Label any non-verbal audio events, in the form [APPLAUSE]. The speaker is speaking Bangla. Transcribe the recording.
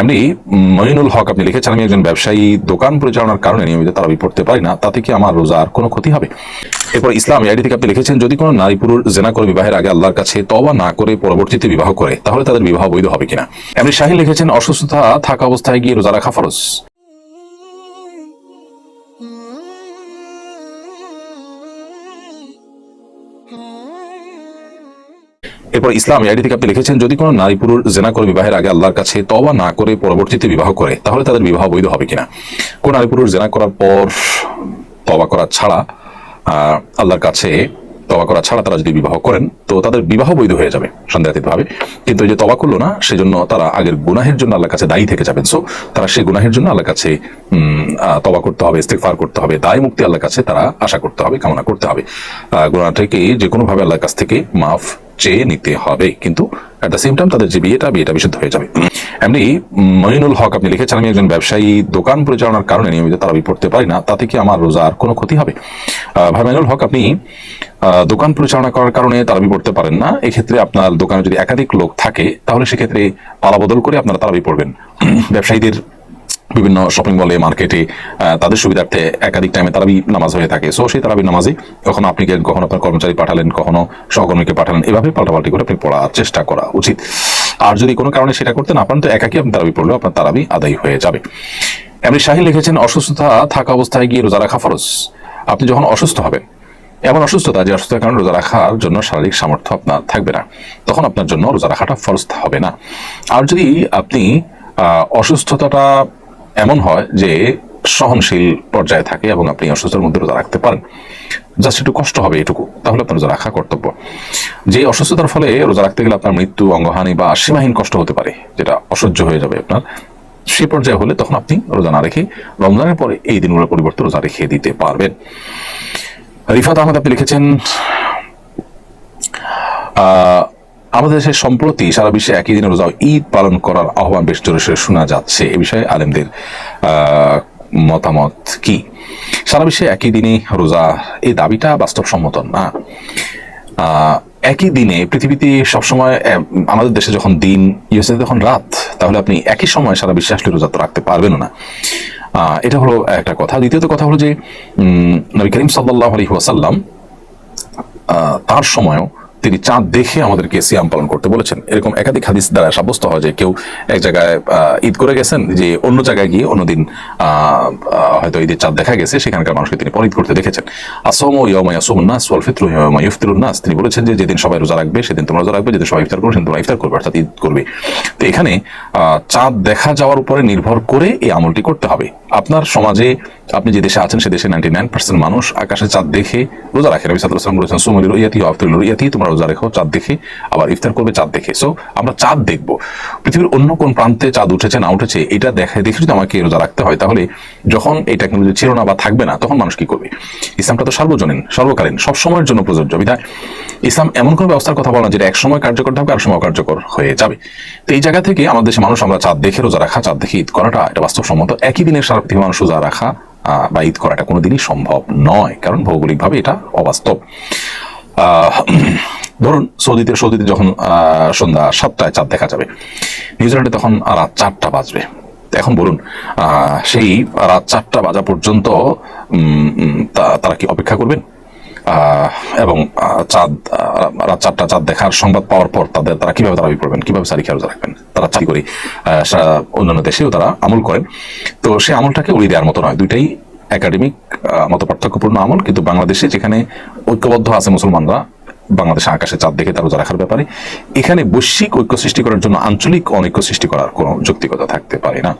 এমনি মঈনুল হক আপনি লিখেছেন, আমি একজন ব্যবসায়ী, দোকান পরিচালনার কারণে নিয়মিত তারাবি পড়তে পারি না, তাতে কি আমার রোজার কোনো ক্ষতি হবে? এরপর ইসলাম আইডি থেকে আপনি লিখেছেন, যদি কোনো নারী পুরুষ জেনা করে বিবাহের আগে আল্লাহর কাছে তবা না করে পরবর্তীতে বিবাহ করে, তাহলে তাদের বিবাহ বৈধ হবে কিনা? এমনি শাহিন লিখেছেন, অসুস্থতা থাকা অবস্থায় গিয়ে রোজা রাখা ফরজ। এরপর ইসলাম আইডি থেকে আপনি লিখেছেন, যদি কোনো নারী পুরুষ জেনা করে বিবাহের আগে আল্লাহর কাছে তবা না করে পরবর্তীতে বিবাহ করে, তাহলে তাদের বিবাহ বৈধ হবে কিনা? কোন নারী পুরুষ জেনা করার পর তবা করা ছাড়া আল্লাহর কাছে তবা করা ছাড়া তারা যদি বিবাহ করেন, তো তাদের বিবাহ বৈধ হয়ে যাবে সন্দেহাতীত ভাবে কিন্তু এই যে তবা করল না, সেজন্য তারা আগের গুনাহের জন্য আল্লাহর কাছে দায়ী থেকে যাবেন। সো তারা সেই গুনাহের জন্য আল্লাহর কাছে তবা করতে হবে ইস্তেকফার করতে হবে, দায় মুক্তি আল্লাহর কাছে তারা আশা করতে হবে, কামনা করতে হবে। গুনাহটাকে যে কোনো ভাবে আল্লাহর কাছ থেকে মাফ চেয়ে নিতে হবে। কিন্তু অ্যাট দ্য সেম টাইম তাদের যে বিয়েটা বিয়েটা বিশুদ্ধ হয়ে যাবে। এমনি মঈনুল হক, আপনি লিখেছেন, আমি একজন ব্যবসায়ী, দোকান পরিচালনার কারণে নিয়মিত তারাবি পড়তে পারি না, তাতে কি আমার রোজার কোনো ক্ষতি হবে? ভাই মঈনুল হক, আপনি দোকান পরিচালনা করার কারণে তারাবি পড়তে পারেন না, এক্ষেত্রে আপনার দোকানে যদি একাধিক লোক থাকে, তাহলে সেক্ষেত্রে পালাবদল করে আপনারা তারাবি পড়বেন। [CLEARS THROAT] ব্যবসায়ীদের বিভিন্ন শপিং মলে মার্কেটে তাদের সুবিধার্থে একাধিক টাইমে তারাবি নামাজ হয়ে থাকে। সো সেই তারাবি নামাজে কখনো আপনি গেলেন কখনো আপনার কর্মচারী পাঠালেন, কখনো সহকর্মীকে পাঠালেন, এভাবে পাল্টাপাল্টি করে আপনি পড়ার চেষ্টা করা উচিত। আর যদি কোনো কারণে সেটা করতে না পারেন, তো একাকি আপনি তারাবি পড়লেও আপনার তারাবি আদায় হয়ে যাবে। এমনি শাহিন লিখেছেন, অসুস্থতা থাকা অবস্থায় গিয়ে রোজা রাখা ফরজ। আপনি যখন অসুস্থ হবেন, এমন অসুস্থতা যে অসুস্থতার কারণে রোজা রাখার জন্য শারীরিক সামর্থ্য আপনার থাকবে না, তখন আপনার জন্য রোজা রাখাটা ফরজ হবে না। আর যদি আপনি অসুস্থতাটা এমন হয় যে সহনশীল পর্যায়ে থাকে এবং আপনি অসুস্থতার মধ্যে রোজা রাখতে পারেন। জাস্ট একটু কষ্ট হবে এটুকু। তাহলে আপনার রোজা রাখা কর্তব্য। যে অসুস্থতার ফলে রোজা রাখতে গেলে আপনার মৃত্যু, অঙ্গহানি বা সীমাহীন কষ্ট হতে পারে, যেটা অসহ্য হয়ে যাবে আপনার। সে পর্যায়ে হলে তখন আপনি রোজা না রেখে রমজানের পরে এই দিনগুলোর পরিবর্তে রোজা রেখে দিতে পারবেন। রিফাত আহমদ, আপনি লিখেছেন আমাদের দেশে সম্প্রতি সারা বিশ্বে একই দিনে রোজা ঈদ পালন করার আহ্বান বেশ জোরে শোনা যাচ্ছে। এ বিষয়ে আলেমদের মতামত কি? সারা বিশ্বে একই দিনে রোজা এই দাবিটা বাস্তবসম্মত না। একই দিনে পৃথিবীতে সবসময় আমাদের দেশে যখন দিন, ইউএসএ তখন রাত, তাহলে আপনি একই সময় সারা বিশ্বে আসলে রোজা তো রাখতে পারবেন না। এটা হলো একটা কথা। দ্বিতীয়ত কথা হলো যে নবী করিম সাল্লাহ আলহি ওয়াসাল্লাম তার সময়ও তিনি চাঁদ দেখে আমাদেরকে সিয়াম পালন করতে বলেছেন। এরকম একাধিক হাদিস দ্বারা সাব্যস্ত হয় যে কেউ এক জায়গায় ঈদ করে গেছেন, যে অন্য জায়গায় গিয়ে অন্যদিন হয়তো ঈদের চাঁদ দেখা গেছে, সেখানকার মানুষকে তিনি পরিদ করতে দেখেছেন। আসম ইয়মা ইয়াসুম নাস ওয়াল ফিতরু ইয়মা ইফতিরুন নাস। তিনি বলেছেন যে যেদিন সবাই রোজা রাখবে, সেদিন তোমরা রোজা রাখবে, যেদিন সবাই ইফতার করবে, সেদিন তোমরা ইফতার করবে, অর্থাৎ ঈদ করবে। তো এখানে চাঁদ দেখা যাওয়ার উপরে নির্ভর করে এই আমলটি করতে হবে। আপনার সমাজে আপনি যে দেশে আছেন, সে দেশে নাইনটি নাইন পার্সেন্ট মানুষ। আকাশে চাঁদ দেখে রোজা রাখে। রবি সাল্লাম বলেছেন সুমলির ইয়াতি আফতুল ইয়াতি, তোমরা রোজা রেখো, চাঁদ দেখে। আবার ইফতার করবে, চাঁদ দেখে। সো আমরা চাঁদ দেখব। পৃথিবীর অন্য কোন প্রান্তে চাঁদ উঠেছে, না উঠেছে, এটা দেখে দেখে যদি আমাকে রোজা রাখতে হয়, তাহলে যখন এই টেকনোলজি ছিল না বা থাকবে না, তখন মানুষ কি করবে? ইসলামটা তো সার্বজনীন, সর্বকালীন, সব সময়ের জন্য প্রযোজ্য। বিধায় ইসলাম এমন কোনো ব্যবস্থার কথা বলা যেটা এক সময় কার্যকর থাকবে আর সময় কার্যকর হয়ে যাবে। তো এই জায়গা থেকে আমাদের দেশে মানুষ, আমরা চাঁদ দেখে রোজা রাখা, চাঁদ দেখে ঈদ করাটা, এটা বাস্তবসম্মত। একই দিনের সারা পৃথিবীর মানুষ রোজা রাখা বা ঈদ করাটা কোনোদিনই সম্ভব নয়, কারণ ভৌগোলিকভাবে এটা অবাস্তব। ধরুন সৌদিতে সৌদিতে যখন সন্ধ্যা সাতটায় চাঁদ দেখা যাবে, নিউজিল্যান্ডে তখন রাত চারটা বাজবে। এখন বলুন সেই রাত চারটা বাজা পর্যন্ত তারা কি অপেক্ষা করবেন? এবং চাঁদ রাত চারটা চাঁদ দেখার সংবাদ পাওয়ার পর তাদের তারা কীভাবে তারাবি পড়বেন কীভাবে সারি খেয়াল রাখবেন? তারা চাকরি করে অন্যান্য দেশেও তারা আমল করেন। তো সেই আমলটাকে উড়িয়ে দেওয়ার মতো নয়। দুইটাই একাডেমিক মত পার্থক্যপূর্ণ আমল। কিন্তু বাংলাদেশে যেখানে ঐক্যবদ্ধ আছে মুসলমানরা, বাংলাদেশে আকাশে চাঁদ দেখে তার রোজা রাখার ব্যাপারে, এখানে বৈশ্বিক ঐক্য সৃষ্টি করার জন্য আঞ্চলিক অনৈক্য সৃষ্টি করার কোনো যৌক্তিকতা থাকতে পারে না।